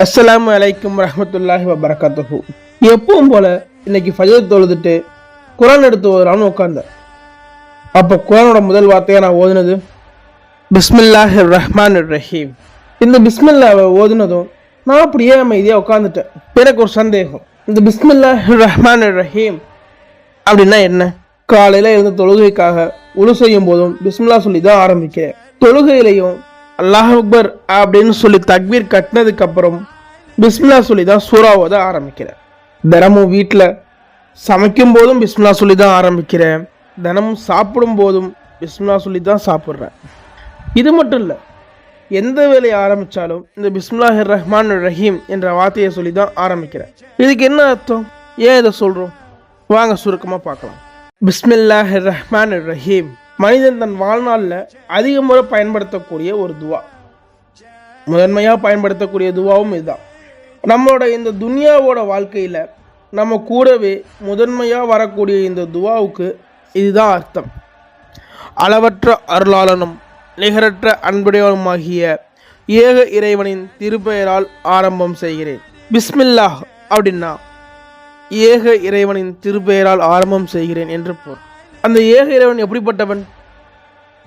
அஸ்லாம் அலைக்கும் ரஹமத்துல்லாஹி வபரகாத்துஹு. எப்பவும் போல இன்னைக்கு ஃபஜர் தொழுதுட்டு குரான் எடுத்து ஓதுறான்னு உட்காந்தேன் அப்போ குரானோட முதல் வார்த்தையை நான் ஓதுனது பிஸ்மில்லாஹி ரஹ்மான் ரஹீம். இந்த பிஸ்மில்லாவை ஓதுனதும் நான் அப்படியே அமைதியாக உட்காந்துட்டேன் எனக்கு ஒரு சந்தேகம் இந்த பிஸ்மில்லாஹ் ரஹ்மான் ரஹீம் அப்படின்னா என்ன? காலையில் எழுந்த தொழுகைக்காக உழு செய்யும் போதும் பிஸ்மில்லா சொல்லி தான் ஆரம்பிக்கிறேன். தொழுகையிலையும் அல்லாஹ் அக்பர் அப்படின்னு சொல்லி தக்பீர் கட்டினதுக்கு அப்புறம் பிஸ்மில்லா சொல்லி தான் சூறாவதை ஆரம்பிக்கிறேன். தினமும் வீட்டில் சமைக்கும் போதும் பிஸ்மில்லா சொல்லி தான் ஆரம்பிக்கிறேன். தினமும் சாப்பிடும் போதும் பிஸ்மில்லா சொல்லி தான் சாப்பிட்றேன். இது மட்டும் இல்லை எந்த வேலையை ஆரம்பித்தாலும் இந்த பிஸ்மில்லாஹிர் ரஹ்மான் ரஹீம் என்ற வார்த்தையை சொல்லி தான் ஆரம்பிக்கிறேன். இதுக்கு என்ன அர்த்தம்? ஏன் இதை சொல்கிறோம் வாங்க சுருக்கமாக பார்க்கலாம். பிஸ்மில்லாஹிர் ரஹ்மான் ரஹீம். மனிதன் தன் வாழ்நாளில் அதிக முறை பயன்படுத்தக்கூடிய ஒரு துவா. முதன்மையாக பயன்படுத்தக்கூடிய துவாவும் இதுதான். நம்மளோட இந்த துனியாவோட வாழ்க்கையில் நம்ம கூடவே முதன்மையாக வரக்கூடிய இந்த துவாவுக்கு இதுதான் அர்த்தம். அளவற்ற அருளாளனும் நிகரற்ற அன்புடையவனுமாகிய ஏக இறைவனின் திருப்பெயரால் ஆரம்பம் செய்கிறேன். பிஸ்மில்லாஹ் அப்படின்னா ஏக இறைவனின் திருப்பெயரால் ஆரம்பம் செய்கிறேன் என்று பொருள். அந்த ஏக இறைவன் எப்படிப்பட்டவன்?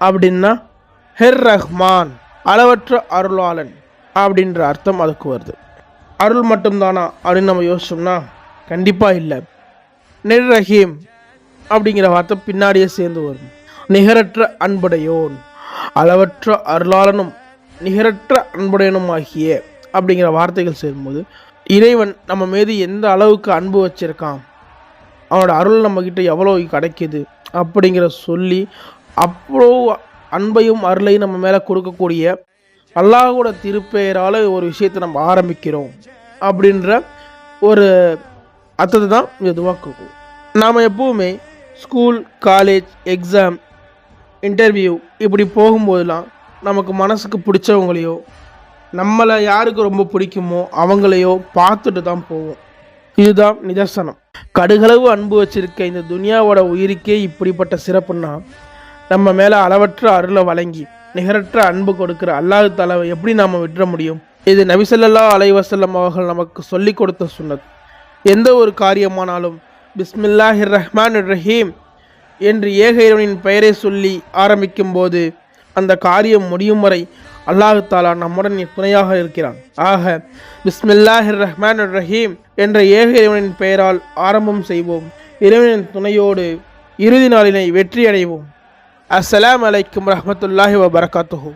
அப்படின்னா ஹெர் ரஹ்மான் அளவற்ற அருளாளன் அப்படின்ற அர்த்தம் அதுக்கு வருது. அருள் மட்டும்தானா? அப்படின்னு நம்ம யோசிச்சோம்னா கண்டிப்பாக இல்லை. நெர் ரஹீம் அப்படிங்கிற வார்த்தை பின்னாடியே சேர்ந்து வரும். நிகரற்ற அன்புடையோன் அளவற்ற அருளாளனும் நிகரற்ற அன்புடையனும் ஆகிய அப்படிங்கிற வார்த்தைகள் சேரும்போது இறைவன் நம்ம மீது எந்த அளவுக்கு அன்பு வச்சிருக்கான்? அவனோட அருள் நம்மக்கிட்ட எவ்வளோ கிடைக்கிது அப்படிங்கிற சொல்லி அவ்வளோ அன்பையும் அருளையும் நம்ம மேலே கொடுக்கக்கூடிய அல்லாஹோட திருப்பெயரால் ஒரு விஷயத்தை நம்ம ஆரம்பிக்கிறோம் அப்படின்ற ஒரு அர்த்தத்தை தான் இந்த துவா கொடுக்கும். நாம் எப்போவுமே ஸ்கூல் காலேஜ் எக்ஸாம் இன்டர்வியூ இப்படி போகும்போதெல்லாம் நமக்கு மனசுக்கு பிடிச்சவங்களையோ நம்மளை யாருக்கு ரொம்ப பிடிக்குமோ அவங்களையோ பார்த்துட்டு தான் போவோம். இதுதான் நிதர்சனம். கடுகளவு அன்பு வச்சிருக்க இந்த துனியாவோட உயிருக்கே இப்படிப்பட்ட சிறப்புன்னா நம்ம மேலே அளவற்ற அருளை வழங்கி நிகரற்ற அன்பு கொடுக்குற அல்லாஹு தலைவை எப்படி நாம் விட்டுற முடியும்? இது நபிசல்லா அலைவசல்லம் அவர்கள் நமக்கு சொல்லி கொடுத்த சொன்னது எந்த ஒரு காரியமானாலும் பிஸ்மில்லாஹிர் ரஹ்மான் ரஹீம் என்று ஏக இறைவனின் பெயரை சொல்லி ஆரம்பிக்கும் போது அந்த காரியம் முடியும் வரை அல்லாஹு தாலா நம்முடன் துணையாக இருக்கிறான். ஆக பிஸ்மில்லாஹிர் ரஹ்மான் ரஹீம் என்ற ஏக இறைவனின் பெயரால் ஆரம்பம் செய்வோம். இறைவனின் துணையோடு இறுதி நாளினை வெற்றி அடைவோம் அலைக்கும் ரஹமத்துல்லாஹி வபரகாத்துஹூ.